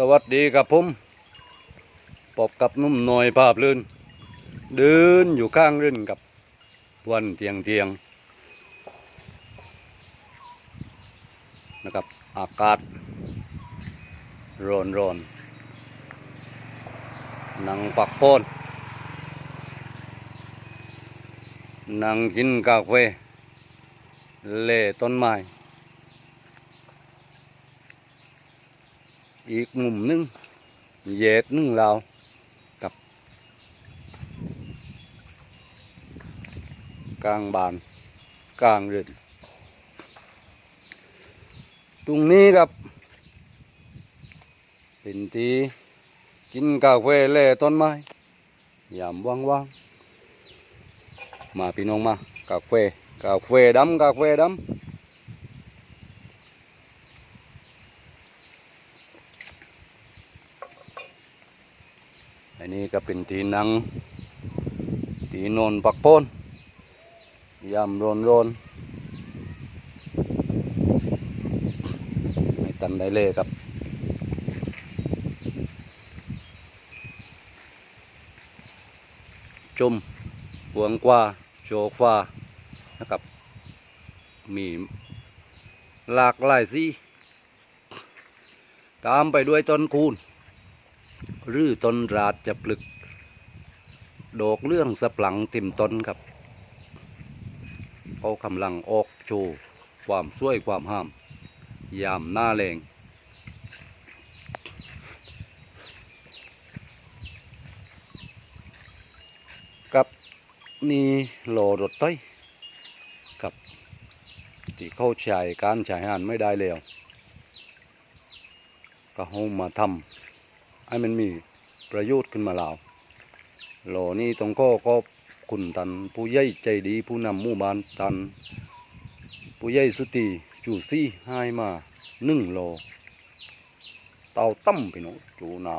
สวัสดีครับผมปอบกับนุ่มหน่อยภาพลื่น เดินอยู่ข้างรื่นกับวันเทียงเทียงนะครับ อากาศร้อนร้อนนั่งปักโพนนั่งกินกาแฟเล่ต้นไม้ อีกมุมนึงเหย็ดนึงเรากับกลางบานกลางเรือนตรงนี้ครับ เป็นที่กินกาแฟเล่ต้นไม้ยามว่างๆมาพี่น้องมากาแฟกาแฟดำกาแฟดำ อันนี้ก็เป็นทีนังทีนนปักโพนยามร้อนรนไม่ตันได้เลยครับชมพวงกว่าโชกฟ้านะครับ มีหลากหลายสีตามไปด้วยต้นคูณ รือต้นราดจะปลึกดอกเรื่องสปลังติ่มต้นครับเขากำลังออกโชว์ความสวยความห้าม ยามหน้าแรงกับนี่โลรถไต้กับที่เข้าใช้การใช้งานไม่ได้แล้ว ก็เอามาทำ ให้มันมีประโยชน์ขึ้นมาแล้วหลนี่ต้องก็ก็คุณตันผู้ใหญ่ใจดีผู้นำหมู่บ้านตัน ผู้ใหญ่สุติจูซี่ให้มาหนึ่งโลเตาตั้มพี่น้องจูน้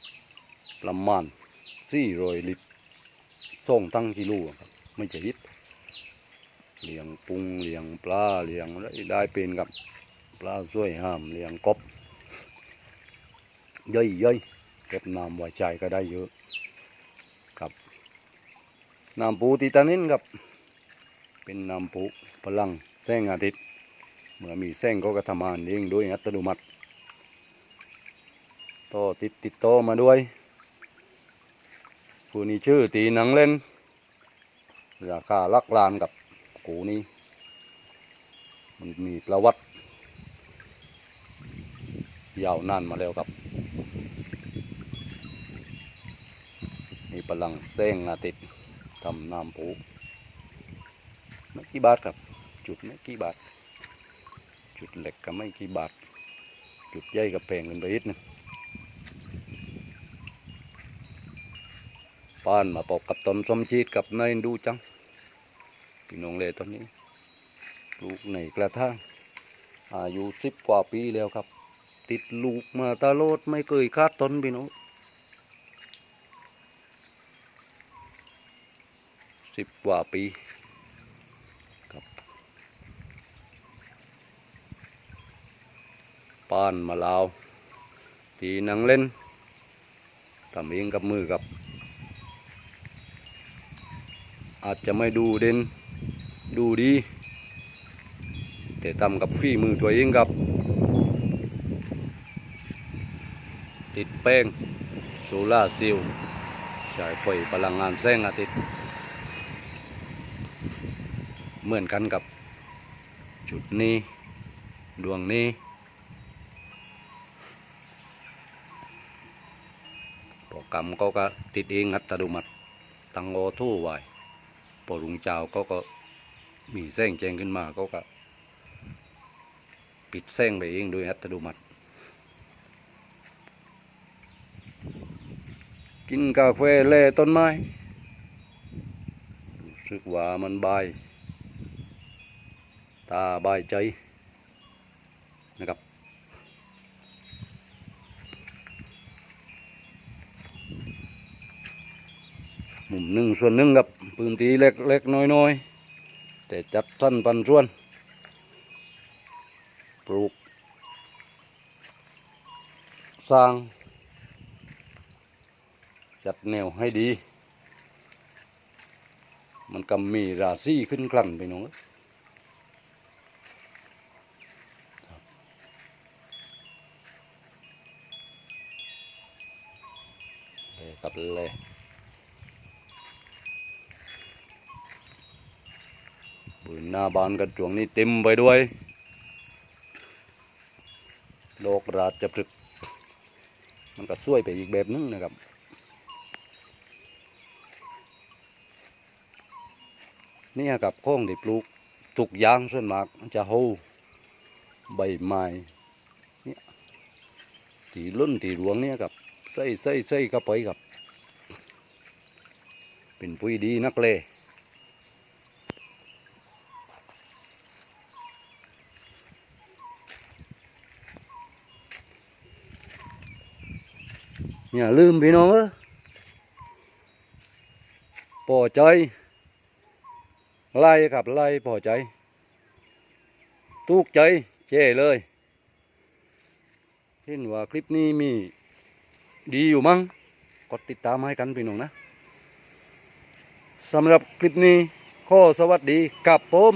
ำประมาณสี่ร้อยลิตรส่งตั้งกิโลครับไม่จะยิดเลี้ยงปุงเลี้ยงปลาเลี้ยงอะไรได้เป็นกับปลาสวยห้ามเลี้ยงกบ ย่อยย่อยเก็บน้ำไว้ใจก็ได้เยอะครับน้ำปูติตานินครับ เป็นน้ำปูพลังแสงอาทิตย์เมื่อมีแสงก็กระทำงานเองโดยอัตโนมัติต่อติดติดต่อมาด้วยผู้นี้ชื่อตีหนังเล่น ราคาลักลานกับกูนี้มันมีประวัติยาวนานมาแล้วครับ มีพลังแสงอาทิตย์ทำน้ำปูไม่กี่บาทครับ จุดไม่กี่บาท จุดเหล็กก็ไม่กี่บาท จุดใหญ่กับแพงกันไปนิดนึงป้านมาปอบกับต้นสมชีดกับนายดูจังพี่น้องเลยต้นนี้ปลูกในกระถางอายุสิบกว่าปีแล้วครับ ติดลูกมาตลอดไม่เคยคาดต้นพี่น้อง สิบกว่าปีครับป้านมะลาว ตีหนังเล่นทำเองกับมือกับอาจจะไม่ดูเด่นดูดี แต่ทำกับฝีมือตัวเองครับ ติดแป้งโซล่าเซลล์ใช้ไฟพลังงานแสงอาทิตย์ เหมือนกันกับจุดนี้ ดวงนี้ โปรแกรมก็ก็ติดเองอัตโนมัติตั้งโอทู่ไว้พอรุงเจ้าก็ก็มีแสงแจ้งขึ้นมาก็ก็ปิดแสงไปเองโดยอัตโนมัติกินกาแฟแล่ต้นไม้รู้สึกว่ามันบาย ตาบายใจนะครับมุมหนึ่งส่วนหนึ่งกับพื้นที่เล็กเล็กน้อยน้อยๆ แต่จัดท่านปันส่วน ปลูก สร้าง จัดแนวให้ดี มันก็มีราศีขึ้นกลั่นไปน้องเอ้ยครับ เลยตัดเลย บืนหน้าบ้านกระจวงนี่เต็มไปด้วย โลกราชพฤกมันก็สวยไปอีกแบบนึงนะครับนี่กับโค้งที่ปลูกทุกอย่างส่วนมากจะหูใบไม้นี่ยตีลุ่นตีหลวงเนี่ยกับใส่ใส่ใส่เข้าไปกับ เป็นปุ๋ยดีนักเลยอย่าลืมพี่น้องเออปอใจไล่ครับไล่พอใจตุกใจเจ้เลย เห็นว่าคลิปนี้มีดีอยู่มั้งกดติดตามให้กันพี่น้องนะ สำหรับคลิปนี้ขอสวัสดีกับผม